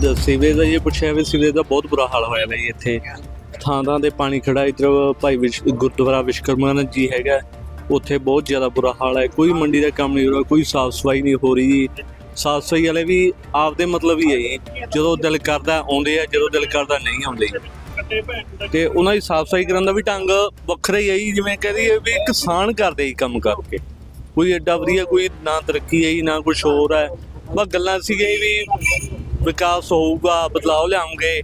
ਦ- sewage ਦਾ ਇਹ ਪੁੱਛਿਆ ਵੀ sewage ਦਾ ਬਹੁਤ ਬੁਰਾ ਹਾਲ ਹੋਇਆ ਹੈ ਜੀ ਇੱਥੇ। ਥਾਂ ਥਾਂ ਤੇ ਪਾਣੀ ਖੜਾ ਇੱਧਰ ਭਾਈ ਵਿਸ਼, ਗੁਰਦੁਆਰਾ ਵਿਸ਼ਕਰਮਾਨੰਦ ਜੀ ਹੈਗਾ। ਉੱਥੇ ਬਹੁਤ ਜ਼ਿਆਦਾ ਬੁਰਾ ਹਾਲ ਹੈ। ਕੋਈ ਮੰਡੀ ਦਾ ਕੰਮ ਨਹੀਂ ਹੋ ਰਿਹਾ, ਕੋਈ ਸਾਫ਼ ਸਫ਼ਾਈ ਨਹੀਂ ਹੋ ਰਹੀ। ਜੀ ਸਾਫ਼ ਸਫ਼ਾਈ ਵਾਲੇ ਵੀ ਆਪਦੇ ਮਤਲਬ ਹੀ ਹੈ ਜੀ। ਜਦੋਂ ਦਿਲ ਕਰਦਾ ਆਉਂਦੇ ਆ, ਜਦੋਂ ਦਿਲ ਕਰਦਾ ਨਹੀਂ ਆਉਂਦੇ। ਤੇ ਉਹਨਾਂ ਦੀ ਸਾਫ਼ ਸਫ਼ਾਈ ਕਰਨ ਦਾ ਵੀ ਢੰਗ ਵੱਖਰਾ ਹੀ ਹੈ ਜੀ। ਜਿਵੇਂ ਕਹਦੀ ਵੀ ਕਿਸਾਨ ਕਰਦੇ ਹੀ ਕੰਮ ਕਰਕੇ। ਕੋਈ ਐਡਾ ਵਧੀਆ, ਕੋਈ ਨਾ ਤਰੱਕੀ ਹੈ ਜੀ, ਨਾ ਕੁਝ ਹੋਰ ਹੈ। ਬਸ ਗੱਲਾਂ ਸੀਗੀਆਂ ਵੀ ਵਿਕਾਸ ਹੋਊਗਾ ਬਦਲਾਅ ਲਿਆਉਂਗੇ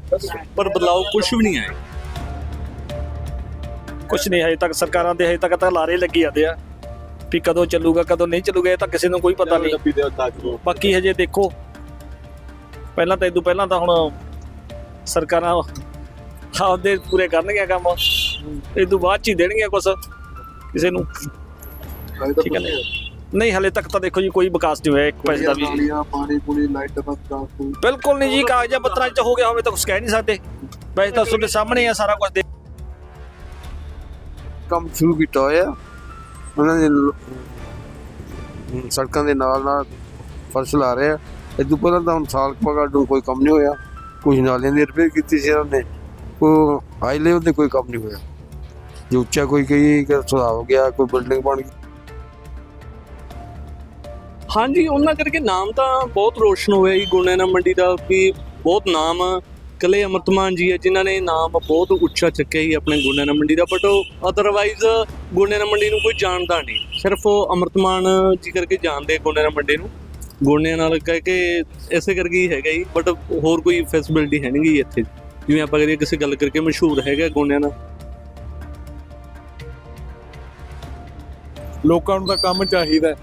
ਪਰ ਬਦਲਾਅ ਕੁਝ ਵੀ ਨਹੀਂ ਆਇਆ ਕੁਝ ਨਹੀਂ ਹਜੇ ਤੱਕ ਸਰਕਾਰਾਂ ਦੇ ਹਜੇ ਤੱਕ ਤਾਂ ਲਾਰੇ ਲੱਗੀ ਜਾਂਦੇ ਆ ਵੀ ਕਦੋਂ ਚੱਲੂਗਾ ਕਦੋਂ ਨਹੀਂ ਚੱਲੂਗਾ ਇਹ ਤਾਂ ਕਿਸੇ ਨੂੰ ਕੋਈ ਪਤਾ ਨਹੀਂ। ਬਾਕੀ ਹਜੇ ਦੇਖੋ ਪਹਿਲਾਂ ਤਾਂ ਇਦੋਂ ਪਹਿਲਾਂ ਤਾਂ ਹੁਣ ਸਰਕਾਰਾਂ ਆਪਦੇ ਪੂਰੇ ਕਰਨਗੀਆਂ ਕੰਮ ਇਦੋਂ ਬਾਅਦ ਚ ਹੀ ਦੇਣਗੀਆਂ ਕੁਛ ਕਿਸੇ ਨੂੰ। ਠੀਕ ਹੈ ਨਾ? ਨਹੀਂ ਹਲੇ ਤੱਕ ਤਾਂ ਦੇਖੋ ਜੀ ਕੋਈ ਵਿਕਾਸ ਨਹੀਂ ਹੋਇਆ ਇੱਕ ਪੈਸੇ ਦਾ ਵੀ। ਨਾਲੀਆਂ ਪਾਣੀ ਪੂਣੀ ਲਾਈਟ ਦਾ ਟ੍ਰਾਂਸਪੋਰਟ ਬਿਲਕੁਲ ਨਹੀਂ ਜੀ ਕਾਗਜ਼ਾਂ ਪੱਤਰਾਂ 'ਚ ਹੋ ਗਿਆ ਹੋਵੇ ਤਾਂ ਕੁਝ ਕਹਿ ਨਹੀਂ ਸਕਦੇ। ਵੈਸੇ ਤਾਂ ਤੁਹਾਡੇ ਸਾਹਮਣੇ ਆ ਸਾਰਾ ਕੁਝ ਕੰਮ ਸ਼ੁਰੂ ਕੀਤਾ ਹੋਇਆ। ਉਹਨਾਂ ਦੇ ਲ- ਅਮ ਸੜਕਾਂ ਦੇ ਨਾਲ ਨਾਲ ਫਰਸ਼ ਲਾ ਰਹੇ ਆ। ਇਦੋਂ ਪਹਿਲਾਂ ਤਾਂ ਹੁਣ ਸਾਲ ਪਗਾ ਨੂੰ ਕੋਈ ਕੰਮ ਨਹੀਂ ਹੋਇਆ। ਕੁਝ ਨਾਲੀਆਂ ਦੀ ਰਿਪੇਅਰ ਕੀਤੀ ਸੀ ਉਹਨਾਂ ਨੇ। ਕੋਈ ਹਾਈ ਲੈਵਲ ਤੇ ਕੋਈ ਕੰਮ ਨਹੀਂ ਹੋਇਆ। ਜੋ ਉੱਚਾ ਕੋਈ ਕਹੀ ਕਿ ਸੁਧਾਰ ਹੋ ਗਿਆ ਕੋਈ ਬਿਲਡਿੰਗ ਬਣ ਗਈ। ਹਾਂਜੀ, ਉਹਨਾਂ ਕਰਕੇ ਨਾਮ ਤਾਂ ਬਹੁਤ ਰੋਸ਼ਨ ਹੋਇਆ ਜੀ ਗੁਰਨੈਣਾ ਮੰਡੀ ਦਾ ਵੀ ਬਹੁਤ ਨਾਮ ਕੱਲੇ ਅਮਰਤਮਾਨ ਜੀ ਹੈ ਜਿਨ੍ਹਾਂ ਨੇ ਨਾਮ ਬਹੁਤ ਉੱਚਾ ਚੱਕਿਆ ਜੀ ਆਪਣੇ ਗੁਰਨੈਣਾ ਮੰਡੀ ਦਾ ਬਟ ਉਹ ਅਦਰਵਾਈਜ਼ ਗੁਰਨੈਣਾ ਮੰਡੀ ਨੂੰ ਕੋਈ ਜਾਣਦਾ ਨਹੀਂ। ਸਿਰਫ ਉਹ ਅਮਰਤਮਾਨ ਜੀ ਕਰਕੇ ਜਾਣਦੇ ਗੁਰਨੈਣਾ ਮੰਡੀ ਨੂੰ। ਗੁਰਨਿਆਂ ਨਾਲ ਕਹਿ ਕੇ ਇਸੇ ਕਰਕੇ ਹੀ ਹੈਗਾ ਜੀ ਬਟ ਹੋਰ ਕੋਈ ਫੈਸਿਲਿਟੀ ਹੈ ਨਹੀਂ ਇੱਥੇ। ਜਿਵੇਂ ਆਪਾਂ ਕਰੀਏ, ਕਿਸੇ ਗੱਲ ਕਰਕੇ ਮਸ਼ਹੂਰ ਹੈਗਾ ਗੁਰਨਿਆਂ ਨਾਲ। ਲੋਕਾਂ ਨੂੰ ਤਾਂ ਕੰਮ ਚਾਹੀਦਾ।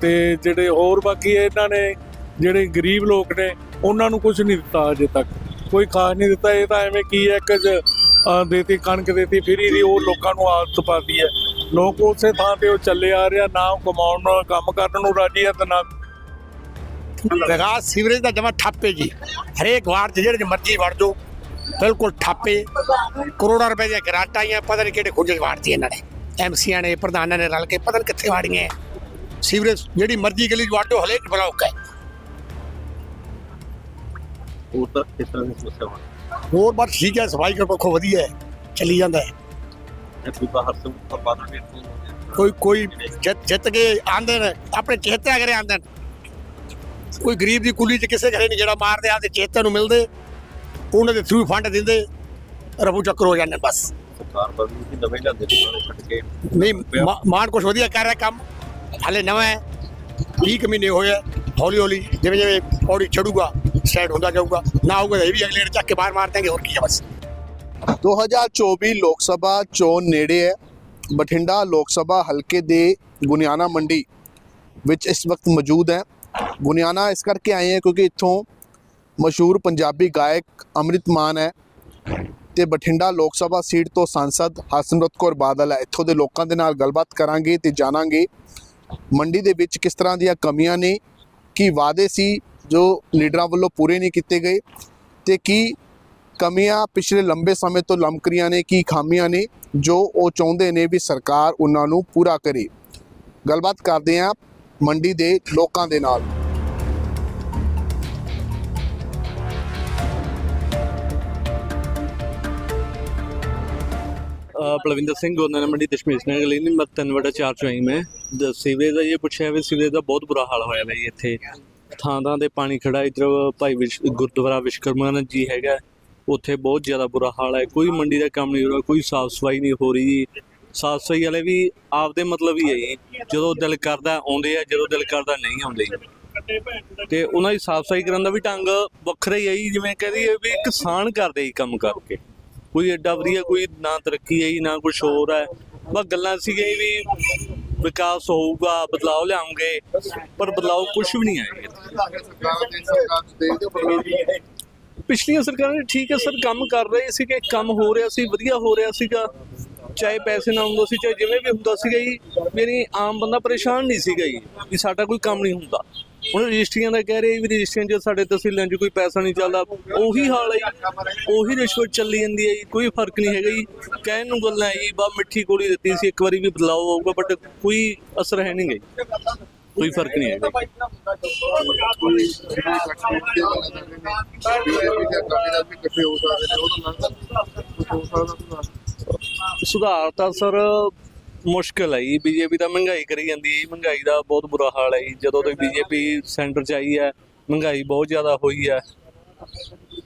ਤੇ ਜਿਹੜੇ ਹੋਰ ਬਾਕੀ ਇਹਨਾਂ ਨੇ ਜਿਹੜੇ ਗਰੀਬ ਲੋਕ ਨੇ, ਉਹਨਾਂ ਨੂੰ ਕੁਝ ਨਹੀਂ ਦਿੱਤਾ ਅਜੇ ਤੱਕ। ਕੋਈ ਖਾਸ ਨਹੀਂ ਦਿੱਤਾ, ਇਹ ਤਾਂ ਐਵੇਂ ਕੀ ਹੈ ਕਿ ਦੇਤੀ, ਕਣਕ ਦੇਤੀ, ਫਿਰੀ ਦੀ ਉਹ ਲੋਕਾਂ ਨੂੰ ਆਦਤ ਪਾਦੀ ਹੈ। ਲੋਕ ਉਸੇ ਥਾਂ ਤੇ ਉਹ ਚੱਲੇ ਆ ਰਿਹਾ ਨਾ ਉਹ ਕਮਾਉਣ ਨੂੰ, ਕੰਮ ਕਰਨ ਨੂੰ ਰਾਜੀ ਹੈ ਤੇ ਨਾ ਵਿਕਾਸ ਸੀਵਰੇਜ ਦਾ ਜਮਾ ਠੱਪੇ ਜੀ। ਹਰੇਕ ਵਾਰਡ 'ਚ ਜਿਹੜੇ ਮਰਜ਼ੀ ਵੜ ਜਾਓ, ਬਿਲਕੁਲ ਠੱਪੇ। ਕਰੋੜਾਂ ਰੁਪਏ ਦੀਆਂ ਗ੍ਰਾਂਟਾਂ ਆਈਆਂ, ਪਤਾ ਨਹੀਂ ਕਿਹੜੇ ਖੁੱਜੇ ਵਾੜਤੀ ਇਹਨਾਂ ਨੇ। ਐਮਸੀਆਂ ਨੇ, ਪ੍ਰਧਾਨਾਂ ਨੇ ਰਲ ਕੇ, ਪਤਾ ਨਹੀਂ ਕਿੱਥੇ ਵਾੜੀਆਂ ਸੀਵਰੇਜ ਜਿਹੜੀ ਮਰਜ਼ੀ ਗਲੀ ਜਾਓ ਹਰੇਕ ਬਲੌਕ ਹੈ ਹੋਰ ਤਾਂ ਇਸ ਤਰ੍ਹਾਂ ਦੀ ਸਮੱਸਿਆ ਹੋਰ ਬਸ ਠੀਕ ਹੈ ਸਫ਼ਾਈ ਕਰ ਪੱਖੋਂ ਵਧੀਆ ਹੈ ਚੱਲੀ ਜਾਂਦਾ ਹੈ। ਹੈ ਕੋਈ ਵੀ ਕੋਈ ਕੋਈ ਜਿੱਤ ਜਿੱਤ ਕੇ ਆਂਦੇ ਨੇ ਆਪਣੇ ਚੇਤੇ ਕਰੇ ਆਂਦੇ ਨੇ। ਕੋਈ ਗਰੀਬ ਦੀ ਕੁੱਲੀ 'ਚ ਕਿਸੇ ਘਰੇ ਨਹੀਂ ਜਿਹੜਾ ਮਾਰਦੇ ਆਂਦੇ ਚੇਤੇ ਨੂੰ ਮਿਲਦੇ ਉਹਨਾਂ ਦੇ ਥਰੂ ਫੰਡ ਦਿੰਦੇ ਰਫੂ ਚੱਕਰ ਹੋ ਜਾਂਦੇ ਬਸ। ਸਰਕਾਰ ਪਰ ਵੀ ਨਵੇਂ ਲਿਆਂਦੇ ਨੇ ਉਹਨਾਂ ਛੱਡ ਕੇ। ਨਹੀਂ ਮਾ- ਮਾਨ ਕੁਛ ਵਧੀਆ ਕਰ ਰਿਹਾ ਕੰਮ। ਹਾਲੇ ਨਵਾਂ ਹੈ। 20 ਕੁ ਮਹੀਨੇ ਹੋਏ ਆ। ਹੌਲੀ ਹੌਲੀ ਜਿਵੇਂ ਜਿਵੇਂ ਪੌੜੀ ਚੜੂਗਾ ਸਟੈਂਡ ਹੁੰਦਾ ਜਾਊਗਾ। ਨਾ ਹੋਊਗਾ ਇਹ ਵੀ ਅਗਲੇ ਨੇ ਚੱਕ ਕੇ ਬਾਹਰ ਮਾਰ ਦੇਂਗੇ ਹੋਰ ਕੀ ਹੈ ਬਸ। 2024 ਲੋਕ ਸਭਾ ਚੋਣ ਨੇੜੇ ਹੈ। ਬਠਿੰਡਾ ਲੋਕ ਸਭਾ ਹਲਕੇ ਦੇ ਗੁਨਿਆਣਾ ਮੰਡੀ ਵਿੱਚ ਇਸ ਵਕਤ ਮੌਜੂਦ ਹੈ। ਗੁਨਿਆਣਾ ਇਸ ਕਰਕੇ ਆਏ ਹੈ ਕਿਉਂਕਿ ਇੱਥੋਂ ਮਸ਼ਹੂਰ ਪੰਜਾਬੀ ਗਾਇਕ ਅੰਮ੍ਰਿਤ ਮਾਨ ਹੈ ਤੇ ਬਠਿੰਡਾ ਲੋਕ ਸਭਾ ਸੀਟ ਤੋਂ ਸੰਸਦ ਹਰਸਿਮਰਤ ਕੌਰ ਬਾਦਲ ਹੈ। ਇੱਥੋਂ ਦੇ ਲੋਕਾਂ ਦੇ ਨਾਲ ਗੱਲਬਾਤ ਕਰਾਂਗੇ ਤੇ ਜਾਣਾਂਗੇ ਮੰਡੀ ਦੇ ਵਿੱਚ ਕਿਸ ਤਰ੍ਹਾਂ ਦੀਆਂ ਕਮੀਆਂ ਨੇ, ਕੀ ਵਾਅਦੇ ਸੀ ਜੋ ਲੀਡਰਾਂ ਵੱਲੋਂ ਪੂਰੇ ਨਹੀਂ ਕੀਤੇ ਗਏ ਤੇ ਕੀ ਕਮੀਆਂ ਪਿਛਲੇ ਲੰਬੇ ਸਮੇਂ ਤੋਂ ਲਮਕ ਨੇ, ਕੀ ਖਾਮੀਆਂ ਨੇ ਜੋ ਉਹ ਚਾਹੁੰਦੇ ਨੇ ਵੀ ਸਰਕਾਰ ਉਹਨਾਂ ਨੂੰ ਪੂਰਾ ਕਰੇ। ਗੱਲਬਾਤ ਕਰਦੇ ਹਾਂ ਮੰਡੀ ਦੇ ਲੋਕਾਂ ਦੇ ਨਾਲ। ਅ, ਬਲਵਿੰਦਰ ਸਿੰਘ ਗੋਨਾ ਮੰਡੀ ਦਸ਼ਮੇਸ਼ ਨਗਰ ਲਈ ਮੈਂ ਤਿੰਨ ਵਟਾ ਚਾਰ ਚੋਂ ਆਈ ਮੈਂ। ਦ- ਸੀਵਰੇਜ ਦਾ ਇਹ ਪੁੱਛਿਆ ਵੀ ਸੀਵਰੇਜ ਦਾ ਬਹੁਤ ਬੁਰਾ ਹਾਲ ਹੋਇਆ ਹੈ ਇੱਥੇ। ਥਾਂ ਥਾਂ ਤੇ ਪਾਣੀ ਖੜਾ ਇੱਧਰ ਭਾਈ ਵਿਸ਼ ਗੁਰਦੁਆਰਾ ਵਿਸ਼ਕਰਮਾਨੰਦ ਜੀ ਹੈਗਾ। ਉੱਥੇ ਬਹੁਤ ਜ਼ਿਆਦਾ ਬੁਰਾ ਹਾਲ ਹੈ। ਕੋਈ ਮੰਡੀ ਦਾ ਕੰਮ ਨਹੀਂ ਹੋ ਰਿਹਾ ਕੋਈ ਸਾਫ਼ ਸਫ਼ਾਈ ਨਹੀਂ ਹੋ ਰਹੀ। ਸਾਫ਼ ਸਫ਼ਾਈ ਵਾਲੇ ਵੀ ਆਪਦੇ ਮਤਲਬ ਹੀ ਹੈ ਜੀ। ਜਦੋਂ ਦਿਲ ਕਰਦਾ ਆਉਂਦੇ ਆ ਜਦੋਂ ਦਿਲ ਕਰਦਾ ਨਹੀਂ ਆਉਂਦੇ। ਤੇ ਉਹਨਾਂ ਦੀ ਸਾਫ਼ ਸਫ਼ਾਈ ਕਰਨ ਦਾ ਵੀ ਢੰਗ ਵੱਖਰਾ ਹੀ ਹੈ ਜੀ। ਜਿਵੇਂ ਕਹਦੀ ਵੀ ਕਿਸਾਨ ਕਰਦੇ ਹੀ ਕੰਮ ਕਰਕੇ। ਕੋਈ ਐਡਾ ਵਧੀਆ ਕੋਈ ਨਾ ਤਰੱਕੀ ਹੈ ਜੀ, ਨਾ ਕੁਝ ਹੋਰ ਹੈ। ਬਸ ਗੱਲਾਂ ਸੀਗੀਆਂ ਜੀ ਵੀ ਵਿਕਾਸ ਹੋਊਗਾ, ਬਦਲਾਅ ਲਿਆਉਂਗੇ, ਪਰ ਬਦਲਾਅ ਕੁਝ ਵੀ ਨਹੀਂ ਆਇਆ ਪਿਛਲੀਆਂ ਸਰਕਾਰਾਂ ਨੇ ਠੀਕ ਹੈ ਸਰ, ਕੰਮ ਕਰ ਰਹੇ ਸੀਗੇ, ਕੰਮ ਹੋ ਰਿਹਾ ਸੀ, ਵਧੀਆ ਹੋ ਰਿਹਾ ਸੀਗਾ। ਚਾਹੇ ਪੈਸੇ ਨਾ ਹੁੰਦਾ ਸੀ, ਚਾਹੇ ਜਿਵੇਂ ਵੀ ਹੁੰਦਾ ਸੀਗਾ ਜੀ, ਮੇਰੀ ਆਮ ਬੰਦਾ ਪਰੇਸ਼ਾਨ ਨਹੀਂ ਸੀਗਾ ਜੀ, ਵੀ ਸਾਡਾ ਕੋਈ ਕੰਮ ਨਹੀਂ ਹੁੰਦਾ। ਹੁਣ ਰਜਿਸਟਰੀਆਂ ਦਾ ਕਹਿ ਰਹੇ ਵੀ ਰਜਿਸਟਰੀਆਂ 'ਚ ਸਾਡੇ ਤਹਿਸੀਲਾਂ 'ਚ ਕੋਈ ਪੈਸਾ ਨਹੀਂ ਚੱਲਦਾ। ਉਹੀ ਹਾਲ ਹੈ ਜੀ। ਉਹੀ ਰਿਸ਼ਵਤ ਚੱਲੀ ਜਾਂਦੀ ਹੈ ਜੀ। ਕੋਈ ਫ਼ਰਕ ਨਹੀਂ ਹੈਗਾ ਜੀ। ਕਹਿਣ ਨੂੰ ਗੱਲਾਂ ਹੈ ਜੀ, ਬਾ ਮਿੱਠੀ ਗੋਲੀ ਦਿੱਤੀ ਸੀ, ਇੱਕ ਵਾਰੀ ਵੀ ਬਦਲਾਅ ਆਊਗਾ ਬਟ ਕੋਈ ਅਸਰ ਹੈ ਨਹੀਂ ਗਾ ਜੀ। ਕੋਈ ਫ਼ਰਕ ਨਹੀਂ ਹੈਗਾ ਸੁਧਾਰ ਤਾਂ ਸਰ ਮੁਸ਼ਕਲ ਹੈ ਜੀ। ਬੀਜੇਪੀ ਤਾਂ ਮਹਿੰਗਾਈ ਕਰੀ ਜਾਂਦੀ ਹੈ ਜੀ, ਮਹਿੰਗਾਈ ਦਾ ਬਹੁਤ ਬੁਰਾ ਹਾਲ ਹੈ ਜੀ। ਜਦੋਂ ਤੋਂ ਬੀਜੇਪੀ ਸੈਂਟਰ 'ਚ ਆਈ ਹੈ ਮਹਿੰਗਾਈ ਬਹੁਤ ਜ਼ਿਆਦਾ ਹੋਈ ਹੈ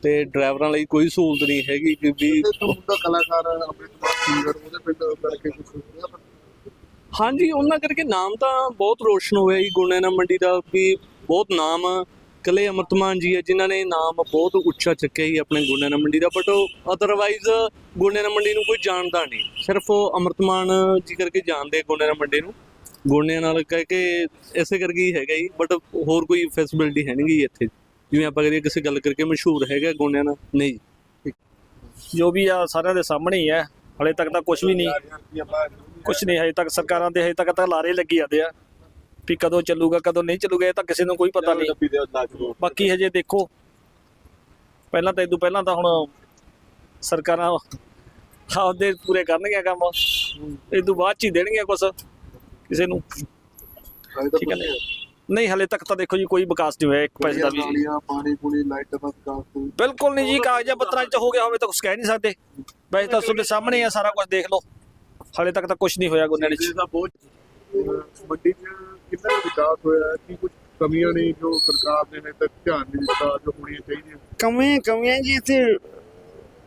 ਤੇ ਡਰਾਈਵਰਾਂ ਲਈ ਕੋਈ ਸਹੂਲਤ ਨਹੀਂ ਹੈਗੀ ਕਿਉਂਕਿ ਮੁੰਡਾ ਕਲਾਕਾਰ ਅੰਮ੍ਰਿਤਪਾਲ ਸਿੰਗਰ ਉਹਦੇ ਪਿੰਡ ਕਰਕੇ ਕੁਝ ਹੋਇਆ ਹਾਂਜੀ ਉਹਨਾਂ ਕਰਕੇ ਨਾਮ ਤਾਂ ਬਹੁਤ ਰੋਸ਼ਨ ਹੋਇਆ ਜੀ। ਗੁਣੇਨਾ ਮੰਡੀ ਦਾ ਵੀ ਬਹੁਤ ਨਾਮ ਕਲੇ ਅਮਰਤਮਾਨ ਜੀ ਹੈ ਜਿਨ੍ਹਾਂ ਨੇ ਨਾਮ ਬਹੁਤ ਉੱਚਾ ਚੱਕਿਆ ਜੀ ਆਪਣੇ ਗੁਣੇਨਾ ਮੰਡੀ ਦਾ ਬਟ ਉਹ ਅਦਰਵਾਈਜ਼ ਗੁਣੇਨਾ ਮੰਡੀ ਨੂੰ ਕੋਈ ਜਾਣਦਾ ਨਹੀਂ। ਸਿਰਫ ਉਹ ਅਮਰਤਮਾਨ ਜੀ ਕਰਕੇ ਜਾਣਦੇ ਗੁਣੇਨਾ ਮੰਡੀ ਨੂੰ। ਗੁਣਿਆਂ ਨਾਲ ਕਹਿ ਕੇ ਇਸੇ ਕਰਕੇ ਹੀ ਹੈਗਾ ਜੀ ਬਟ ਹੋਰ ਕੋਈ ਫੈਸਿਲਿਟੀ ਹੈ ਨਹੀਂ ਇੱਥੇ। ਜਿਵੇਂ ਆਪਾਂ ਕਰੀਏ ਕਿਸੇ ਗੱਲ ਕਰਕੇ ਮਸ਼ਹੂਰ ਹੈਗਾ ਗੁਣਿਆਂ ਨਾਲ ਨਹੀਂ। ਜੋ ਵੀ ਆ ਸਾਰਿਆਂ ਦੇ ਸਾਹਮਣੇ ਹੀ ਹੈ ਹਲੇ ਤੱਕ ਤਾਂ ਕੁਝ ਵੀ ਨਹੀਂ। ਕੁਝ ਨਹੀਂ ਹਜੇ ਤੱਕ ਸਰਕਾਰਾਂ ਦੇ ਹਜੇ ਤੱਕ ਤਾਂ ਲਾਰੇ ਲੱਗੀ ਜਾਂਦੇ ਆ। ਵੀ ਕਦੋਂ ਚੱਲੂਗਾ ਕਦੋਂ ਨਹੀਂ ਚੱਲੂਗਾ ਇਹ ਤਾਂ ਕਿਸੇ ਨੂੰ ਕੋਈ ਪਤਾ ਨਹੀਂ। ਬਾਕੀ ਹਜੇ ਦੇਖੋ। ਪਹਿਲਾਂ ਤਾਂ ਇਦੋਂ ਪਹਿਲਾਂ ਤਾਂ ਹੁਣ ਸਰਕਾਰਾਂ ਆਪਦੇ ਪੂਰੇ ਕਰਨਗੀਆਂ ਕੰਮ। ਇਦੋਂ ਬਾਅਦ ਚ ਹੀ ਦੇਣਗੀਆਂ ਕੁਝ ਕਿਸੇ ਨੂੰ। ਠੀਕ ਹੈ? ਨਹੀਂ ਹਲੇ ਤੱਕ ਤਾਂ ਦੇਖੋ ਜੀ ਕੋਈ ਵਿਕਾਸ ਨਹੀਂ ਹੋਇਆ ਇੱਕ ਪੈਸੇ ਦਾ ਵੀ ਪਾਣੀ ਪੂਣੀ ਲਾਈਟ ਦਾ ਬਿਲਕੁਲ ਨਹੀਂ ਜੀ ਕਾਗਜ਼ਾਂ ਪੱਤਰਾਂ 'ਚ ਹੋ ਗਿਆ ਹੋਵੇ ਤਾਂ ਕੁਝ ਕਹਿ ਨਹੀਂ ਸਕਦੇ। ਵੈਸੇ ਤਾਂ ਤੁਹਾਡੇ ਸਾਹਮਣੇ ਆ ਸਾਰਾ ਕੁਝ ਦੇਖ ਲਓ। ਹਲੇ ਤੱਕ ਤਾਂ ਕੁਝ ਨਹੀਂ ਹੋਇਆ ਗੁੰਨਿਆੜੀ 'ਚ। 'ਚ ਕਿੰਨਾ ਵਿਕਾਸ ਹੋਇਆ ਕੀ ਕੁਝ ਕਮੀਆਂ ਨੇ ਜੋ ਸਰਕਾਰ ਨੇ ਹਜੇ ਤੱਕ ਧਿਆਨ ਨਹੀਂ ਦਿੱਤਾ ਜੋ ਹੋਣੀਆਂ ਚਾਹੀਦੀਆਂ? ਕਮੀਆਂ ਕਮੀਆਂ ਜੀ ਇੱਥੇ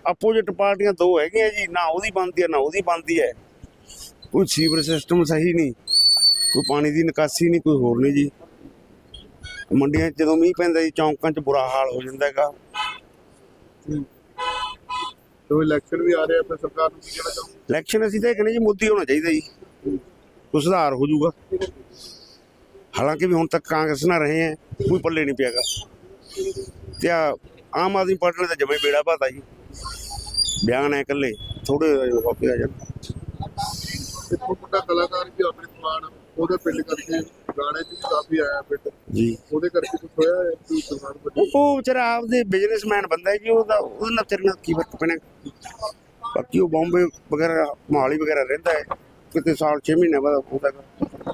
ਆਪੋਜੀਟ ਪਾਰਟੀਆਂ ਦੋ ਹੈਗੀਆਂ ਜੀ ਨਾ ਉਹਦੀ ਬਣਦੀ ਹੈ ਨਾ ਉਹਦੀ ਬਣਦੀ ਹੈ। ਕੋਈ ਸੀਵਰ ਸਿਸਟਮ ਸਹੀ ਨਹੀਂ ਕੋਈ ਪਾਣੀ ਦੀ ਨਿਕਾਸੀ ਨਹੀਂ ਕੋਈ ਹੋਰ ਨਹੀਂ ਜੀ। ਮੰਡੀਆਂ 'ਚ ਜਦੋਂ ਮੀਂਹ ਪੈਂਦਾ ਜੀ ਚੌਂਕਾਂ 'ਚ ਬੁਰਾ ਹਾਲ ਹੋ ਜਾਂਦਾ ਹੈਗਾ। ਜੋ ਇਲੈਕਸ਼ਨ ਵੀ ਆ ਰਿਹਾ ਫਿਰ ਸਰਕਾਰ ਨੂੰ ਕੀ ਕਹਿਣਾ ਚਾਹੋਗੇ? ਇਲੈਕਸ਼ਨ ਅਸੀਂ ਤਾਂ ਇਹ ਕਹਿੰਦੇ ਜੀ ਮੋਦੀ ਹੋਣਾ ਚਾਹੀਦਾ ਜੀ। ਕੋਈ ਸੁਧਾਰ ਹੋ ਜਾਊਗਾ। ਹਾਲਾਂਕਿ ਵੀ ਹੁਣ ਤੱਕ ਕਾਂਗਰਸ ਨਾਲ ਰਹੇ ਹੈ ਕੋਈ ਪੱਲੇ ਨਹੀਂ ਪਿਆਗਾ ਤੇ ਆਹ ਆਮ ਆਦਮੀ ਪਾਰਟੀ ਨੇ ਤਾਂ ਜਮੇ ਬੇੜਾ ਪਾਤਾ ਜੀ। ਬਿਆਨ ਹੈ ਇਕੱਲੇ ਥੋੜੇ ਵਾਪਸ ਆ ਜਾਣ। ਮੁੰਡਾ ਕਲਾਕਾਰ ਵੀ ਉਹਦੇ ਪਿੰਡ ਕਰਕੇ ਗਾਣੇ 'ਚ ਵੀ ਕਾਫੀ ਆਇਆ ਪਿੰਡ। ਜੀ। ਉਹਦੇ ਕਰਕੇ ਕੁਝ ਹੋਇਆ ਹੈ ਕੀ ਸਰਕਾਰ ਵੱਲੋਂ ਉਹ ਵਿਚਾਰਾ ਆਪਦੇ ਬਿਜ਼ਨਸਮੈਨ ਬੰਦਾ ਹੈ ਜੀ ਉਹਦਾ ਉਹਦੇ ਨਾਲ ਤੇਰੇ ਨਾਲ ਕੀ ਫ਼ਰਕ ਪੈਣਾ? ਬਾਕੀ ਉਹ ਬੰਬੇ ਵਗੈਰਾ ਮੋਹਾਲੀ ਵਗੈਰਾ ਰਹਿੰਦਾ ਹੈ ਕਿਤੇ ਸਾਲ 6 ਮਹੀਨੇ ਬਾਅਦ ਹੈਗਾ।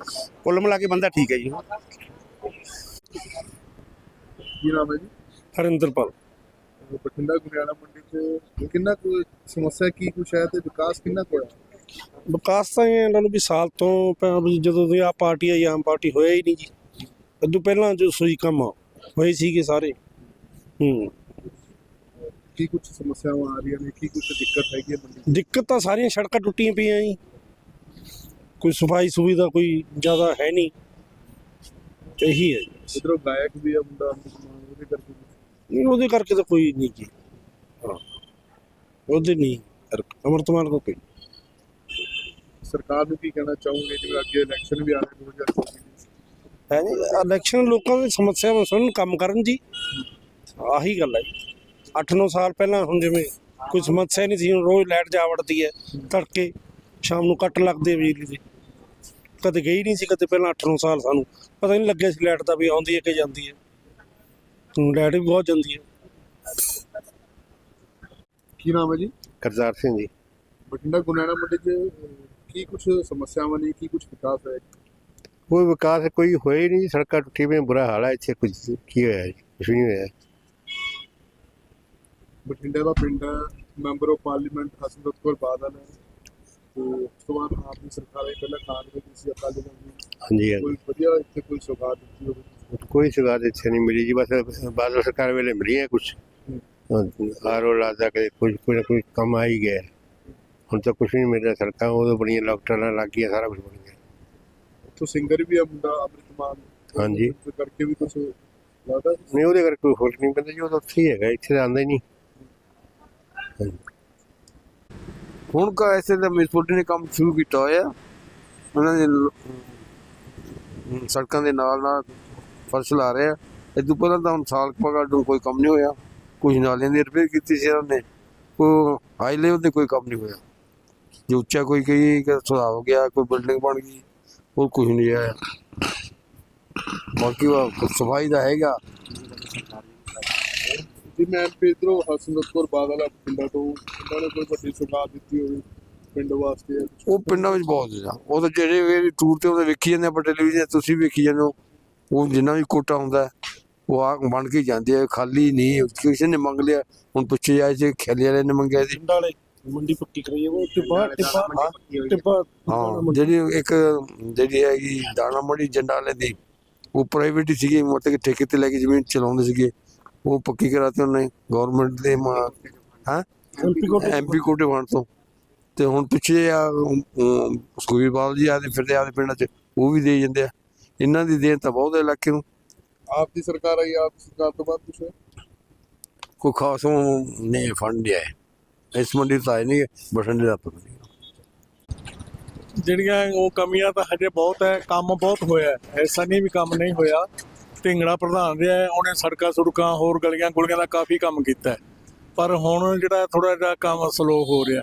ਕੁੱਲ ਮਿਲਾ ਕੇ ਬੰਦਾ ਠੀਕ ਹੈ ਜੀ। ਕੀ ਨਾਮ ਹੈ ਜੀ? ਹਰਿੰਦਰਪਾਲ। ਬਠਿੰਡਾ ਗੁਰਿਆਣਾ ਮੰਡੀ 'ਚ ਕਿੰਨਾ ਕੁ ਸਮੱਸਿਆ ਕੀ ਕੁਛ ਹੈ ਤੇ ਵਿਕਾਸ ਕਿੰਨਾ ਕੁ ਹੋਇਆ? ਵਿਕਾਸ ਤਾਂ ਇਹ ਇਹਨਾਂ ਨੂੰ ਵੀ ਸਾਲ ਤੋਂ ਪਹਿਲਾਂ ਵੀ ਜਦੋਂ ਦੀ ਆ ਪਾਰਟੀ ਆਈ ਆਮ ਪਾਰਟੀ ਹੋਇਆ ਹੀ ਨਹੀਂ ਜੀ। ਇਦੋਂ ਪਹਿਲਾਂ ਜੋ ਸੂਈ ਕੰਮ ਹੋਏ ਸੀਗੇ ਸਾਰੇ। ਹੂੰ। ਕੀ ਕੁਛ ਸਮੱਸਿਆਵਾਂ ਆ ਰਹੀਆਂ ਨੇ ਕੀ ਕੁਛ ਦਿੱਕਤ ਹੈਗੀ ਹੈ ਮੰਡੀ ਦਿੱਕਤ ਤਾਂ ਸਾਰੀਆਂ ਸੜਕਾਂ ਟੁੱਟੀਆਂ ਪਈਆਂ ਜੀ। ਕੋਈ ਸਫ਼ਾਈ ਸੁਵਿਧਾ ਕੋਈ ਜ਼ਿਆਦਾ ਹੈ ਨਹੀਂ। ਇਹੀ ਹੈ ਇਧਰੋਂ ਗਾਇਕ ਵੀ ਹੈ ਮੁੰਡਾ ਉਹਦੇ ਕਰਕੇ ਨਹੀਂ, ਉਹਦੇ ਕਰਕੇ ਤਾਂ ਕੋਈ ਨਹੀਂ ਜੀ। ਹਾਂ। ਉਹਦੇ ਨਹੀਂ। ਅਮਰਤਮਾਨ ਕੋ ਕੋਈ। ਸਰਕਾਰ ਨੂੰ ਕੀ ਕਹਿਣਾ ਚਾਹੋਗੇ ਜਿਵੇਂ ਅੱਗੇ ਇਲੈਕਸ਼ਨ ਵੀ ਆ ਰਹੇ 2024 ਦੇ ਹੈ ਜੀ ਇਲੈਕਸ਼ਨ ਲੋਕਾਂ ਦੀ ਸਮੱਸਿਆਵਾਂ ਸੁਣਨ ਕੰਮ ਕਰਨ ਜੀ। ਆਹੀ ਗੱਲ ਹੈ। 8-9 ਸਾਲ ਪਹਿਲਾਂ ਹੁਣ ਜਿਵੇਂ ਕੋਈ ਸਮੱਸਿਆ ਨਹੀਂ ਸੀ ਰੋਜ਼ ਲਾਈਟ ਜਾ ਵੜਦੀ ਹੈ ਤੜਕੇ ਸ਼ਾਮ ਨੂੰ ਕੱਟ ਲੱਗਦੇ ਆ ਬਿਜਲੀ ਦੇ। ਕਦੇ ਗਈ ਨਹੀਂ ਸੀ ਕਦੇ ਪਹਿਲਾਂ 8-9 ਸਾਲ ਸਾਨੂੰ ਪਤਾ ਨਹੀਂ ਲੱਗਿਆ ਸੀ ਲਾਈਟ ਦਾ ਵੀ ਆਉਂਦੀ ਹੈ ਕਿ ਜਾਂਦੀ ਹੈ। ਲਾਈਟ ਵੀ ਬਹੁਤ ਜਾਂਦੀ ਹੈ। ਕੀ ਨਾਮ ਹੈ ਜੀ? ਕਰਜ਼ਾਰ ਸਿੰਘ ਜੀ। ਬਠਿੰਡਾ ਗੁਰਿਆਣਾ ਮੰਡੀ 'ਚ ਕੀ ਕੁਛ ਸਮੱਸਿਆਵਾਂ ਨੇ ਕੀ ਕੁਛ ਵਿਕਾਸ ਹੈ ਕੋਈ ਵਿਕਾਸ ਕੋਈ ਹੋਇਆ ਹੀ ਨਹੀਂ ਸੜਕਾਂ ਟੁੱਟੀ ਬੁਰਾ ਹਾਲ ਹੈ ਇੱਥੇ ਕੁਝ। ਕੀ ਹੋਇਆ ਜੀ? ਕੁਝ ਨਹੀਂ ਹੋਇਆ। ਬਠਿੰਡਾ ਦਾ ਪਿੰਡ ਹੈ ਮੈਂਬਰ ਆਫ ਪਾਰਲੀਮੈਂਟ ਹਸਨਤ ਕੌਰ ਬਾਦਲ ਹੈ। ਤੇ ਉਸ ਤੋਂ ਬਾਅਦ ਆਪ ਦੀ ਸਰਕਾਰ ਹੈ ਪਹਿਲਾਂ ਕਾਂਗਰਸ ਦੀ ਸੀ ਅਕਾਲੀ ਦਲ ਦੀ। ਹਾਂਜੀ ਹਾਂਜੀ। ਕੋਈ ਵਧੀਆ ਇੱਥੇ ਕੋਈ ਸੁਭਾਅ ਦਿੱਤੀ ਹੋਵੇ ਕੋਈ ਸੁਗਾਤ ਇੱਥੇ ਨਹੀਂ ਮਿਲੀ ਜੀ ਬਸ ਬਾਦਲ ਸਰਕਾਰ ਵੇਲੇ ਮਿਲੀ ਹੈ ਕੁਝ ਆਰੋ ਲਾਦਾ ਕੇ ਕੁਝ ਕੋਈ ਨਾ ਕੋਈ ਕੰਮ ਆ ਹੀ ਗਿਆ। ਹੁਣ ਤਾਂ ਕੁਝ ਨਹੀਂ ਮਿਲਿਆ ਸੜਕਾਂ ਉਦੋਂ ਬੜੀਆਂ ਲਾਕਟਾਂ ਲੱਗ ਗਈਆਂ ਸਾਰਾ ਕੁਝ ਬਣ ਗਿਆ। ਤੋਂ ਸਿੰਗਰ ਵੀ ਹੈ ਮੁੰਡਾ ਅੰਮ੍ਰਿਤਮਾਨ ਹਾਂਜੀ। ਉਹਦੇ ਕਰਕੇ ਵੀ ਕੁਝ ਲੱਗਦਾ ਨਹੀਂ ਉਹਦੇ ਕਰਕੇ ਕੋਈ ਫ਼ਰਕ ਨਹੀਂ ਪੈਂਦਾ ਜੀ ਉਹ ਤਾਂ ਉੱਥੇ ਹੀ ਹੈਗਾ ਇੱਥੇ ਤਾਂ ਆਉਂਦਾ ਹੀ ਨਹੀਂ। ਹੁਣ ਕਾ ਐਸੇ ਦਾ ਮਿਸਪੋਰਟੀ ਨੇ ਕੰਮ ਸ਼ੁਰੂ ਕੀਤਾ ਹੋਇਆ। ਉਹਨਾਂ ਦੇ ਸੜਕਾਂ ਦੇ ਨਾਲ ਨਾਲ ਫਰਸ਼ ਲਾ ਰਹੇ ਆ। ਇਦੋਂ ਪਹਿਲਾਂ ਤਾਂ ਹੁਣ ਸਾਲ ਕੁ ਮਗਰ ਕੋਈ ਕੰਮ ਨਹੀਂ ਹੋਇਆ। ਕੁਝ ਨਾਲਿਆਂ ਦੀ ਰਿਪੇਅਰ ਕੀਤੀ ਸੀ ਉਹਨਾਂ ਨੇ। ਕੋਈ ਹਾਈ ਲੈਵਲ ਤੇ ਕੋਈ ਕੰਮ ਨਹੀਂ ਹੋਇਆ। ਜੋ ਉੱਚਾ ਕੋਈ ਕਹੀ ਕਿ ਸੁਧਾਰ ਹੋ ਗਿਆ, ਕੋਈ ਬਿਲਡਿੰਗ ਬਣ ਗਈ ਉਹ ਕੁਝ ਨਹੀਂ ਆਇਆ ਬਾਕੀ ਉਹ ਸਫ਼ਾਈ ਦਾ ਹੈਗਾ। ਜੀ, ਮੈਂ ਇਧਰੋਂ ਹਸਨਤ ਕੌਰ ਬਾਦਲ ਬਠਿੰਡਾ ਤੋਂ। ਉਹਨਾਂ ਨੇ ਕੋਈ ਵੱਡੀ ਸੁਭਾਅ ਦਿੱਤੀ ਹੋਵੇ ਪਿੰਡ ਵਾਸਤੇ ਉਹ ਪਿੰਡਾਂ ਵਿੱਚ ਬਹੁਤ ਆ ਉਹ ਤਾਂ ਜਿਹੜੇ ਵੀ ਟੂਰ ਤੇ ਉਹਦੇ ਵੇਖੀ ਜਾਂਦੇ ਆਪਾਂ ਟੈਲੀਵਿਜ਼ਨ ਤੁਸੀਂ ਵੇਖੀ ਜਾਂਦੇ ਹੋ ਉਹ ਜਿੰਨਾ ਵੀ ਕੋਟਾ ਹੁੰਦਾ ਹੈ, ਉਹ ਆ ਬਣ ਕੇ ਹੀ ਜਾਂਦੇ ਆ ਖਾਲੀ ਨਹੀਂ ਕਿਸੇ ਨੇ ਮੰਗ ਲਿਆ ਹੁਣ ਪਿੱਛੇ ਆਏ ਸੀ ਖੇਲੇ ਵਾਲੇ ਨੇ ਮੰਗਿਆ ਸੀ। ਪਿੰਡ ਵਾਲੇ ਮੰਡੀ ਪੱਕੀ ਕਰੀ ਉਹ ਟਿੱਬਾ ਟਿੱਬਾ ਟਿੱਬਾ ਹਾਂ ਜਿਹੜੀ ਇੱਕ ਜਿਹੜੀ ਹੈਗੀ ਦਾਣਾ ਮੰਡੀ ਜੰਡਾ ਵਾਲੇ ਦੀ ਉਹ ਪ੍ਰਾਈਵੇਟ ਹੀ ਸੀਗੀ ਮਤਲਬ ਕਿ ਠੇਕੇ ਤੇ ਲੈ ਕੇ ਜ਼ਮੀਨ ਚਲਾਉਂਦੇ ਸੀਗੇ ਉਹ ਪੱਕੀ ਕਰਾਤੇ ਉਹਨੇ ਗਵਰਨਮੈਂਟ ਦੇ ਹਾਂ? ਐਮਪੀ ਐਮਪੀ ਕੋਟੇ ਬਣ ਤੋਂ। ਤੇ ਹੁਣ ਪਿੱਛੇ ਆ ਸੁਖਬੀਰ ਬਾਦਲ ਜੀ ਆਦੇ ਫਿਰਦੇ ਆਦੇ ਪਿੰਡਾਂ 'ਚ ਉਹ ਵੀ ਦੇ ਜਾਂਦੇ ਆ। ਇਹਨਾਂ ਦੀ ਦੇਣ ਤਾਂ ਬਹੁਤ ਹੈ ਇਲਾਕੇ ਨੂੰ। ਆਪ ਦੀ ਸਰਕਾਰ ਆਈ ਆਪ ਦੀ ਸਰਕਾਰ ਤੋਂ ਬਾਅਦ ਕੁਛ? ਕੋਈ ਖਾਸ ਨਹੀਂ ਫੰਡ ਹੈ ਇਸ ਮੰਡੀ ਤਾਂ ਆਏ ਨਹੀਂ ਬਠਿੰਡੇ ਦਾ ਪਤਾ ਨਹੀਂ। ਜਿਹੜੀਆਂ ਉਹ ਕਮੀਆਂ ਤਾਂ ਹਜੇ ਬਹੁਤ ਹੈ ਕੰਮ ਬਹੁਤ ਹੋਇਆ ਹੈ। ਐਸਾ ਨਹੀਂ ਵੀ ਕੰਮ ਨਹੀਂ ਹੋਇਆ। ਢਿੰਗੜਾ ਪ੍ਰਧਾਨ ਰਿਹਾ ਹੈ, ਉਹਨੇ ਸੜਕਾਂ ਸੁੜਕਾਂ ਹੋਰ ਗਲੀਆਂ ਗੁਲੀਆਂ ਦਾ ਕਾਫੀ ਕੰਮ ਕੀਤਾ ਹੈ। ਪਰ ਹੁਣ ਜਿਹੜਾ ਥੋੜਾ ਜਿਹਾ ਕੰਮ ਸਲੋ ਹੋ ਰਿਹਾ।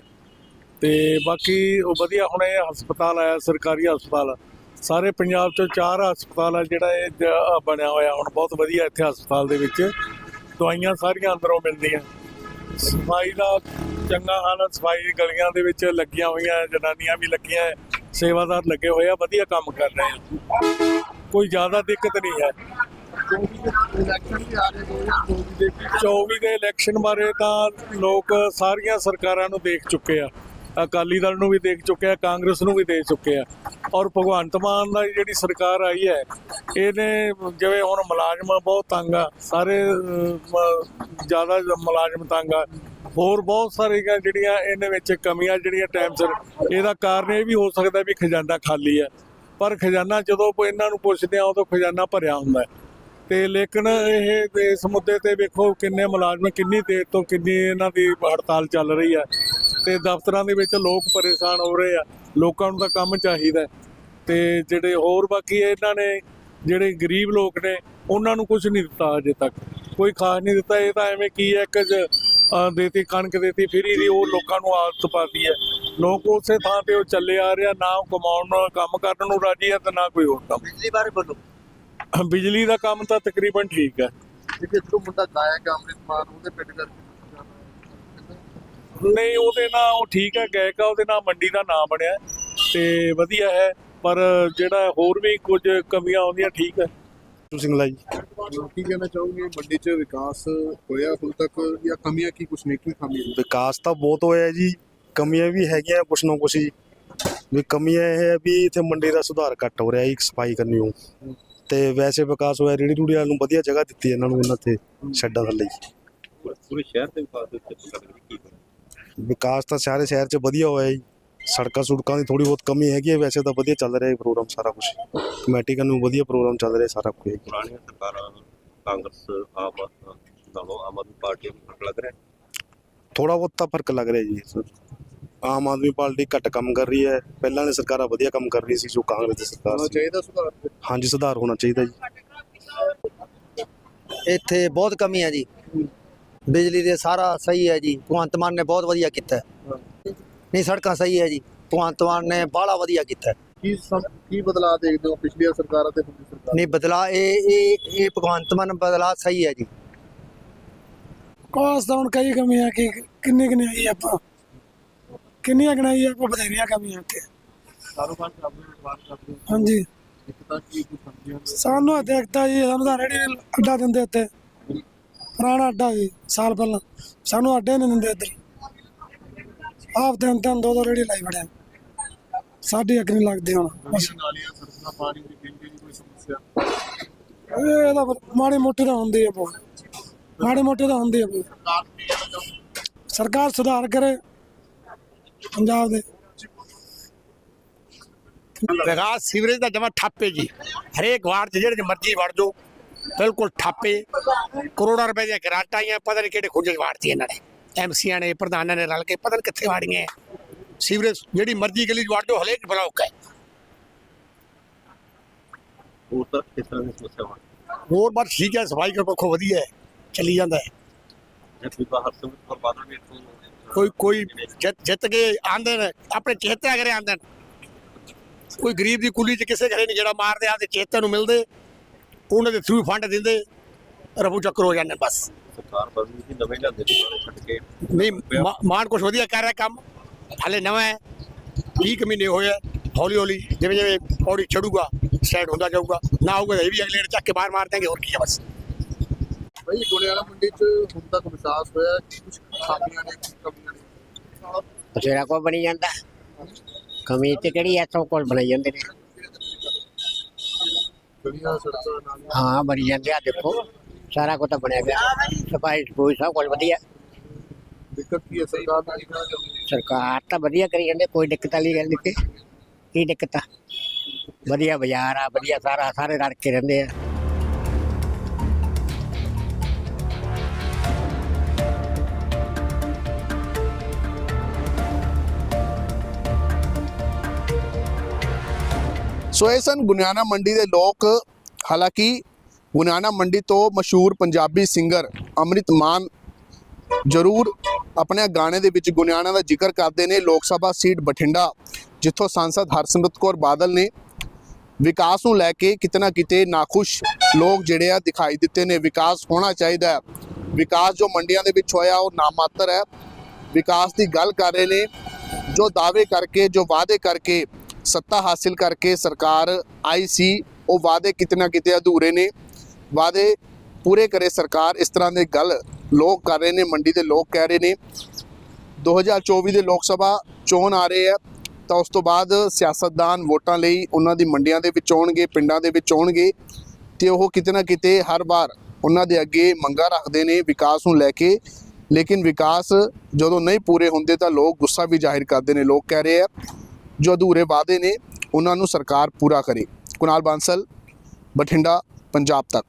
ਤੇ ਬਾਕੀ ਉਹ ਵਧੀਆ ਹੁਣ ਇਹ ਹਸਪਤਾਲ ਆਇਆ ਸਰਕਾਰੀ ਹਸਪਤਾਲ। ਸਾਰੇ ਪੰਜਾਬ ਚੋਂ ਚਾਰ ਹਸਪਤਾਲ ਆ ਜਿਹੜਾ ਇਹ ਜ- ਬਣਿਆ ਹੋਇਆ। ਹੁਣ ਬਹੁਤ ਵਧੀਆ ਇੱਥੇ ਹਸਪਤਾਲ ਦੇ ਵਿੱਚ। ਦਵਾਈਆਂ ਸਾਰੀਆਂ ਅੰਦਰੋਂ ਮਿਲਦੀਆਂ। ਸਫ਼ਾਈ ਦਾ ਚੰਗਾ ਹਾਲ ਹੈ ਸਫ਼ਾਈ ਗਲੀਆਂ ਦੇ ਵਿੱਚ ਲੱਗੀਆਂ ਹੋਈਆਂ ਜਨਾਨੀਆਂ ਵੀ ਲੱਗੀਆਂ ਹੈ, ਸੇਵਾਦਾਰ ਲੱਗੇ ਹੋਏ ਆ ਵਧੀਆ ਕੰਮ ਕਰ ਰਹੇ ਆ। ਕੋਈ ਜ਼ਿਆਦਾ ਦਿੱਕਤ ਨਹੀਂ ਹੈ। 24 ਦੇ ਇਲੈਕਸ਼ਨ ਬਾਰੇ ਤਾਂ ਲੋਕ ਸਾਰੀਆਂ ਸਰਕਾਰਾਂ ਨੂੰ ਦੇਖ ਚੁੱਕੇ ਆ। ਅਕਾਲੀ ਦਲ ਨੂੰ ਵੀ ਦੇਖ ਚੁੱਕੇ ਆ, ਕਾਂਗਰਸ ਨੂੰ ਵੀ ਦੇਖ ਚੁੱਕੇ ਆ। ਔਰ ਭਗਵੰਤ ਮਾਨ ਦਾ ਜਿਹੜੀ ਸਰਕਾਰ ਆਈ ਹੈ, ਇਹਨੇ ਜਿਵੇਂ ਹੁਣ ਮੁਲਾਜ਼ਮ ਬਹੁਤ ਤੰਗ ਆ, ਸਾਰੇ ਜ਼ਿਆਦਾ ਮੁਲਾਜ਼ਮ ਤੰਗ ਆ। ਹੋਰ ਬਹੁਤ ਸਾਰੀਆਂ ਜਿਹੜੀਆਂ ਇਹਦੇ ਵਿੱਚ ਕਮੀਆਂ ਜਿਹੜੀਆਂ ਟਾਈਮ ਸਿਰ, ਇਹਦਾ ਕਾਰਨ ਇਹ ਵੀ ਹੋ ਸਕਦਾ ਵੀ ਖਜ਼ਾਨਾ ਖਾਲੀ ਹੈ ਪਰ ਖਜ਼ਾਨਾ ਜਦੋਂ ਇਹਨਾਂ ਨੂੰ ਪੁੱਛਦੇ ਆ, ਉਦੋਂ ਖਜ਼ਾਨਾ ਭਰਿਆ ਹੁੰਦਾ ਹੈ। ਤੇ ਲੇਕਿਨ ਇਹ ਇਸ ਮੁੱਦੇ ਤੇ ਵੇਖੋ ਕਿੰਨੇ ਮੁਲਾਜ਼ਮ, ਕਿੰਨੀ ਦੇਰ ਤੋਂ ਕਿੰਨੀ ਇਹਨਾਂ ਦੀ ਹੜਤਾਲ ਚੱਲ ਰਹੀ ਹੈ ਤੇ ਦਫ਼ਤਰਾਂ ਦੇ ਵਿੱਚ ਲੋਕ ਪਰੇਸ਼ਾਨ ਹੋ ਰਹੇ ਆ, ਲੋਕਾਂ ਨੂੰ ਤਾਂ ਕੰਮ ਚਾਹੀਦਾ ਹੈ। ਤੇ ਜਿਹੜੇ ਹੋਰ ਬਾਕੀ ਇਹਨਾਂ ਨੇ, ਜਿਹੜੇ ਗਰੀਬ ਲੋਕ ਨੇ, ਉਹਨਾਂ ਨੂੰ ਕੁਝ ਨਹੀਂ ਦਿੱਤਾ ਅਜੇ ਤੱਕ। ਕੋਈ ਖਾਸ ਨਹੀਂ ਦਿੱਤਾ, ਇਹ ਤਾਂ ਐਵੇਂ ਕੀ ਹੈ ਇੱਕ ਦੇਤੀ ਕਣਕ ਦੇਤੀ, ਫਰੀ ਦੀ ਉਹ ਲੋਕਾਂ ਨੂੰ ਆਦਤ ਪਾਤੀ ਹੈ। ਲੋਕ ਉਸੇ ਥਾਂ ਤੇ ਉਹ ਚੱਲੇ ਆ ਰਿਹਾ ਨਾ ਉਹ ਕਮਾਉਣ, ਨੂੰ ਕੰਮ ਕਰਨ ਨੂੰ ਰਾਜੀ ਹੈ ਤੇ ਨਾ ਕੋਈ ਹੋਰ ਕੰਮ। ਬਿਜਲੀ ਬਾਰੇ ਬੋਲੋ। ਬਿਜਲੀ ਦਾ ਕੰਮ ਤਾਂ ਤਕਰੀਬਨ ਠੀਕ ਹੈ। ਜਿਹੜੇ ਤੋਂ ਮੁੰਡਾ ਗਾਇਕ ਅੰਮ੍ਰਿਤ ਮਾਨ ਉਹਦੇ ਪਿੰਡ ਕਰਕੇ ਨਹੀਂ ਉਹਦੇ ਨਾਲ ਉਹ ਠੀਕ ਹੈ ਗਾਇਕਾ ਉਹਦੇ ਨਾਲ ਮੰਡੀ ਦਾ ਨਾਮ ਬਣਿਆ ਤੇ ਵਧੀਆ ਹੈ ਪਰ ਜਿਹੜਾ ਹੋਰ ਵੀ ਕੁਝ ਕਮੀਆਂ ਆਉਂਦੀਆਂ ਠੀਕ ਹੈ। ਸਿੰਘਲਾ ਜੀ। ਕੀ ਕਹਿਣਾ ਚਾਹੋਗੇ? ਮੰਡੀ 'ਚ ਵਿਕਾਸ ਹੋਇਆ ਹੁਣ ਤੱਕ ਜਾਂ ਕਮੀਆਂ ਕੀ ਕੁਛ ਨੇ? ਕੀ ਖਾਮੀਆਂ ਵਿਕਾਸ ਤਾਂ ਬਹੁਤ ਹੋਇਆ ਜੀ ਕਮੀਆਂ ਵੀ ਹੈਗੀਆਂ ਕੁਛ ਨਾ ਕੁਛ ਜੀ। ਵੀ ਕਮੀਆਂ ਇਹ ਹੈ ਵੀ ਇੱਥੇ ਮੰਡੀ ਦਾ ਸੁਧਾਰ ਘੱਟ ਹੋ ਰਿਹਾ ਜੀ ਸਫ਼ਾਈ ਕਰਨੀ ਹੋ ਤੇ ਵੈਸੇ ਵਿਕਾਸ ਹੋਇਆ ਰੇੜੀ ਰੂੜੀ ਵਾਲ ਨੂੰ ਵਧੀਆ ਜਗ੍ਹਾ ਦਿੱਤੀ ਇਹਨਾਂ ਨੂੰ ਇਹਨਾਂ ਤੇ ਛੱਡਾਂ ਥੱਲੇ ਪੂਰੇ ਸ਼ਹਿਰ ਦੇ ਵਿਕਾਸ ਦੇ ਉੱਤੇ ਗੱਲ ਕਰੀਏ ਕੀ ਹੋਇਆ ਵਿਕਾਸ ਤਾਂ ਸਾਰੇ ਸ਼ਹਿਰ 'ਚ ਵਧੀਆ ਹੋਇਆ ਜੀ। ਸੜਕਾਂ ਸੁੜਕਾਂ ਦੀ ਥੋੜੀ ਬਹੁਤ ਕਮੀ ਹੈਗੀ ਹੈ ਵੈਸੇ ਤਾਂ ਵਧੀਆ ਚੱਲ ਰਿਹਾ ਹੈ ਪ੍ਰੋਗਰਾਮ ਸਾਰਾ ਕੁਝ ਕਮੇਟੀ ਨੂੰ ਵਧੀਆ ਪ੍ਰੋਗਰਾਮ ਚੱਲ ਰਿਹਾ ਸਾਰਾ ਕੁਝ ਪੁਰਾਣੀਆਂ ਸਰਕਾਰਾਂ ਕਾਂਗਰਸ ਆਪ ਨਾਲੋਂ ਆਮ ਆਦਮੀ ਪਾਰਟੀ ਨੂੰ ਫ਼ਰਕ ਲੱਗ ਰਿਹਾ। ਥੋੜਾ ਬਹੁਤ ਤਾਂ ਫ਼ਰਕ ਲੱਗ ਰਿਹਾ ਜੀ। ਆਮ ਆਦਮੀ ਪਾਰਟੀ ਘੱਟ ਕੰਮ ਕਰ ਰਹੀ ਹੈ। ਪਹਿਲਾਂ ਦੀ ਸਰਕਾਰਾਂ ਵਧੀਆ ਕੰਮ ਕਰ ਰਹੀ ਸੀ ਜੋ ਕਾਂਗਰਸ ਦੀ ਸਰਕਾਰ ਸੀ। ਚਾਹੀਦਾ ਸੁਧਾਰ? ਹਾਂਜੀ ਸੁਧਾਰ ਹੋਣਾ ਚਾਹੀਦਾ ਜੀ। ਇੱਥੇ ਬਹੁਤ ਕਮੀ ਹੈ ਜੀ। ਬਿਜਲੀ ਦੇ ਸਾਰਾ ਸਹੀ ਹੈ ਜੀ। ਭਗਵੰਤ ਮਾਨ ਨੇ ਬਹੁਤ ਵਧੀਆ ਕੀਤਾ। ਨਹੀਂ ਸੜਕਾਂ ਸਹੀ ਹੈ ਜੀ। ਭਗਵੰਤ ਮਾਨ ਨੇ ਬਾਹਲਾ ਵਧੀਆ ਕੀਤਾ। ਕੀ ਕੀ ਬਦਲਾਅ ਦੇਖਦੇ ਹੋ ਪਿਛਲੀਆਂ ਸਰਕਾਰਾਂ ਤੇ ਹੁਣ ਦੀ ਸਰਕਾਰ? ਨਹੀਂ ਬਦਲਾ ਇਹ ਇਹ ਇਹ ਭਗਵੰਤ ਮਾਨ ਬਦਲਾ ਸਹੀ ਹੈ ਜੀ। ਕਾਸ ਤਾਂ ਹੁਣ ਕਈ ਕਮੀਆਂ ਕਿ ਕਿੰਨੀ ਕਿੰਨੀ ਆਈ ਆਪਾਂ? ਕਿੰਨੀਆਂ ਗਣਾਈ ਆਪਾਂ ਬਥੇਰੀਆਂ ਕਮੀਆਂ ਕਾਰੋਬਾਰ ਕਰਦੇ ਹੋ ਹਾਂਜੀ। ਇੱਕ ਤਾਂ ਕੀ ਕੁਛ ਸਮਝਿਆ ਸਾਨੂੰ ਦੇਖਤਾ ਜੀ ਸਾਨੂੰ ਤਾਂ ਰੇੜੀ ਅੱਡਾ ਦਿੰਦੇ ਇੱਥੇ। ਪੁਰਾਣਾ ਅੱਡਾ ਜੀ ਸਾਲ ਪਹਿਲਾਂ। ਸਾਨੂੰ ਅੱਡੇ ਨਹੀਂ ਦਿੰਦੇ ਇੱਧਰ। ਆਪ ਤਿੰਨ ਤਿੰਨ ਦੋ ਦੋ ਰੇੜੀ ਲਾਈ ਬੜਿਆ ਸਾਡੀ ਅੱਗ ਨਹੀਂ ਲੱਗਦੀ ਹੁਣ ਨਾਲੀਆਂ ਸੜਕਾਂ ਪਾਣੀ ਦੀ ਬਿਜਲੀ ਦੀ ਕੋਈ ਸਮੱਸਿਆ? ਇਹ ਤਾਂ ਫਿਰ ਮਾੜੀ ਮੋਟੀ ਤਾਂ ਹੁੰਦੀ ਹੈ ਬਹੁਤ। ਮਾੜੀ ਮੋਟੀ ਤਾਂ ਹੁੰਦੀ ਹੈ ਬਹੁਤ। ਕੀ? ਸਰਕਾਰ ਸੁਧਾਰ ਕਰੇ। ਪੰਜਾਬ ਦੇ ਵਿਕਾਸ ਸੀਵਰੇਜ ਦਾ ਜਮਾ ਠੱਪੇ ਜੀ। ਹਰੇਕ ਵਾਰਡ 'ਚ ਜਿਹੜੇ ਮਰਜ਼ੀ ਵੜ ਜਾਓ ਬਿਲਕੁਲ ਠੱਪੇ। ਕਰੋੜਾਂ ਰੁਪਏ ਦੀਆਂ ਗ੍ਰਾਂਟਾਂ ਆਈਆਂ ਪਤਾ ਨਹੀਂ ਕਿਹੜੇ ਖੁੱਜੇ ਵਾੜਤੀ ਇਹਨਾਂ ਨੇ। ਐਮਸੀਆਂ ਨੇ ਪ੍ਰਧਾਨਾਂ ਨੇ ਰਲ ਕੇ ਪਤਾ ਨਹੀਂ ਕਿੱਥੇ ਵਾੜੀਆਂ। ਸੀਵਰੇਜ ਜਿਹੜੀ ਮਰਜ਼ੀ ਗਲੀ 'ਚ ਵੜ ਜਾਓ ਹਰੇਕ ਬਲੌਕ ਹੈ। ਹੋਰ ਤਾਂ ਇਸ ਤਰ੍ਹਾਂ ਦੀ ਸਮੱਸਿਆ ਹੋਣੀ ਹੋਰ ਬਸ ਠੀਕ ਹੈ ਸਫ਼ਾਈ ਕਰ ਪੱਖੋਂ ਵਧੀਆ ਹੈ ਚੱਲੀ ਜਾਂਦਾ ਹੈ। ਜੇ ਬੀਬਾ ਹਰਸਿਮਰਤ ਕੌਰ ਬਾਦਲ ਵੀ ਇੱਥੋਂ ਕੋਈ ਕੋਈ ਜਿੱਤ ਜਿੱਤ ਕੇ ਆਂਦੇ ਨੇ ਆਪਣੇ ਚੇਤੇ ਕਰੇ ਆਂਦੇ ਨੇ ਕੋਈ ਗਰੀਬ ਦੀ ਕੁਲੀ 'ਚ ਕਿਸੇ ਘਰੇ ਨਹੀਂ ਜਿਹੜਾ ਮਾਰਦੇ ਆਦੇ ਚੇਤੇ ਨੂੰ ਮਿਲਦੇ ਉਹਨਾਂ ਦੇ ਥਰੂ ਫੰਡ ਦਿੰਦੇ ਰਫੂ ਚੱਕਰ ਹੋ ਜਾਂਦੇ ਬਸ ਸਰਕਾਰ ਬਦਲੀ ਸੀ ਨਵੇਂ ਲਿਆਂਦੇ ਛੱਡ ਕੇ ਨਹੀਂ ਮਾਨ ਕੁਛ ਵਧੀਆ ਕਰ ਰਿਹਾ ਕੰਮ ਹਾਲੇ ਨਵਾਂ ਹੈ 20 ਮਹੀਨੇ ਹੋਏ ਹੌਲੀ ਹੌਲੀ ਜਿਵੇਂ ਜਿਵੇਂ ਪੌੜੀ ਚੜੂਗਾ ਸਟੈਂਡ ਹੁੰਦਾ ਜਾਊਗਾ ਨਾ ਹੋਊਗਾ ਇਹ ਵੀ ਅਗਲੇ ਨੇ ਚੱਕ ਕੇ ਬਾਹਰ ਮਾਰ ਦੇਣਗੇ ਹੋਰ ਕੀ ਹੈ ਬਸ ਭਾਈ ਗੁਣਿਆਣਾ ਮੰਡੀ 'ਚ ਹੁਣ ਤੱਕ ਵਿਕਾਸ ਹੋਇਆ ਕੁਝ ਖਾਮੀਆਂ ਨੇ ਕੁਝ ਕਮੀਆਂ ਨੇ ਬਥੇਰਾ ਕੋ ਬਣੀ ਜਾਂਦਾ। ਕਮੀ ਤੇ ਕਿਹੜੀ ਐ ਕੋਲ ਬਣਾਈ ਜਾਂਦੇ ਨੇ। ਗਲੀਆਂ ਸੜਕਾਂ ਨਾਲੀਆਂ ਹਾਂ, ਬਣੀ ਜਾਂਦੇ ਆ ਦੇਖੋ। ਸਾਰਾ ਕੁਝ ਤਾਂ ਬਣਿਆ ਗਿਆ ਸਫ਼ਾਈ ਸਫੂਈ ਸਭ ਕੁਝ ਵਧੀਆ। ਦਿੱਕਤ ਕੀ ਹੈ ਸਰਕਾਰ ਨਾਲ ਇਹਨਾਂ ਨਾਲ ਸਰਕਾਰ ਤਾਂ ਵਧੀਆ ਕਰੀ ਜਾਂਦੇ ਕੋਈ ਦਿੱਕਤ ਵਾਲੀ ਗੱਲ ਨਹੀਂ ਕੀ ਦਿੱਕਤ? ਆ ਵਧੀਆ ਬਾਜ਼ਾਰ ਆ, ਵਧੀਆ, ਸਾਰਾ ਸਾਰੇ ਰਲ ਕੇ ਰਹਿੰਦੇ ਆ। ਸੋ ਇਹ ਸਨ ਗੁਨਿਆਣਾ ਮੰਡੀ ਦੇ ਲੋਕ। ਹਾਲਾਂਕਿ ਗੁਨਿਆਣਾ ਮੰਡੀ ਤੋਂ ਮਸ਼ਹੂਰ ਪੰਜਾਬੀ ਸਿੰਗਰ ਅੰਮ੍ਰਿਤ ਮਾਨ ਜ਼ਰੂਰ ਆਪਣੇ ਗਾਣੇ ਦੇ ਵਿੱਚ ਗੁਨਿਆਣਾ ਦਾ ਜ਼ਿਕਰ ਕਰਦੇ ਨੇ। ਲੋਕ ਸਭਾ ਸੀਟ ਬਠਿੰਡਾ, ਜਿੱਥੋਂ ਸੰਸਦ ਹਰਸਿਮਰਤ ਕੌਰ ਬਾਦਲ ਨੇ ਵਿਕਾਸ ਨੂੰ ਲੈ ਕੇ ਕਿਤਨਾ ਕਿਤੇ ਨਾਖੁਸ਼ ਲੋਕ ਜਿਹੜੇ ਆ ਦਿਖਾਈ ਦਿੱਤੇ ਨੇ। ਵਿਕਾਸ ਹੋਣਾ ਚਾਹੀਦਾ ਹੈ। ਵਿਕਾਸ ਜੋ ਮੰਡੀਆਂ ਦੇ ਵਿੱਚ ਹੋਇਆ ਉਹ ਨਾਮਾਤਰ ਹੈ। ਵਿਕਾਸ ਦੀ ਗੱਲ ਕਰ ਰਹੇ ਨੇ, ਜੋ ਦਾਅਵੇ ਕਰਕੇ, ਜੋ ਵਾਅਦੇ ਕਰਕੇ ਸੱਤਾ ਹਾਸਿਲ ਕਰਕੇ ਸਰਕਾਰ ਆਈ ਸੀ, ਉਹ ਵਾਅਦੇ ਕਿਤਨਾ ਕਿਤੇ ਅਧੂਰੇ ਨੇ। ਵਾਅਦੇ ਪੂਰੇ ਕਰੇ ਸਰਕਾਰ, ਇਸ ਤਰ੍ਹਾਂ ਦੇ ਗੱਲ ਲੋਕ ਕਰ ਰਹੇ ਨੇ, ਮੰਡੀ ਦੇ ਲੋਕ ਕਹਿ ਰਹੇ ਨੇ। 2024 ਦੇ ਲੋਕ ਸਭਾ ਚੋਣ ਆ ਰਹੇ ਆ, ਤਾਂ ਉਸ ਤੋਂ ਬਾਅਦ ਸਿਆਸਤਦਾਨ ਵੋਟਾਂ ਲਈ ਉਹਨਾਂ ਦੀ ਮੰਡੀਆਂ ਦੇ ਵਿੱਚ ਆਉਣਗੇ, ਪਿੰਡਾਂ ਦੇ ਵਿੱਚ ਆਉਣਗੇ। ਤੇ ਉਹ ਕਿਤੇ ਨਾ ਕਿਤੇ ਹਰ ਵਾਰ ਉਹਨਾਂ ਦੇ ਅੱਗੇ ਮੰਗਾਂ ਰੱਖਦੇ ਨੇ, ਵਿਕਾਸ ਨੂੰ ਲੈ ਕੇ। ਲੇਕਿਨ ਵਿਕਾਸ ਜਦੋਂ ਨਹੀਂ ਪੂਰੇ ਹੁੰਦੇ ਤਾਂ ਲੋਕ ਗੁੱਸਾ ਵੀ ਜ਼ਾਹਿਰ ਕਰਦੇ ਨੇ, ਲੋਕ ਕਹਿ ਰਹੇ ਆ ਜੋ ਅਧੂਰੇ ਵਾਅਦੇ ਨੇ ਉਹਨਾਂ ਨੂੰ ਸਰਕਾਰ ਪੂਰਾ ਕਰੇ। ਕੁਨਾਲ ਬਾਂਸਲ ਬਠਿੰਡਾ ਪੰਜਾਬ ਤੱਕ।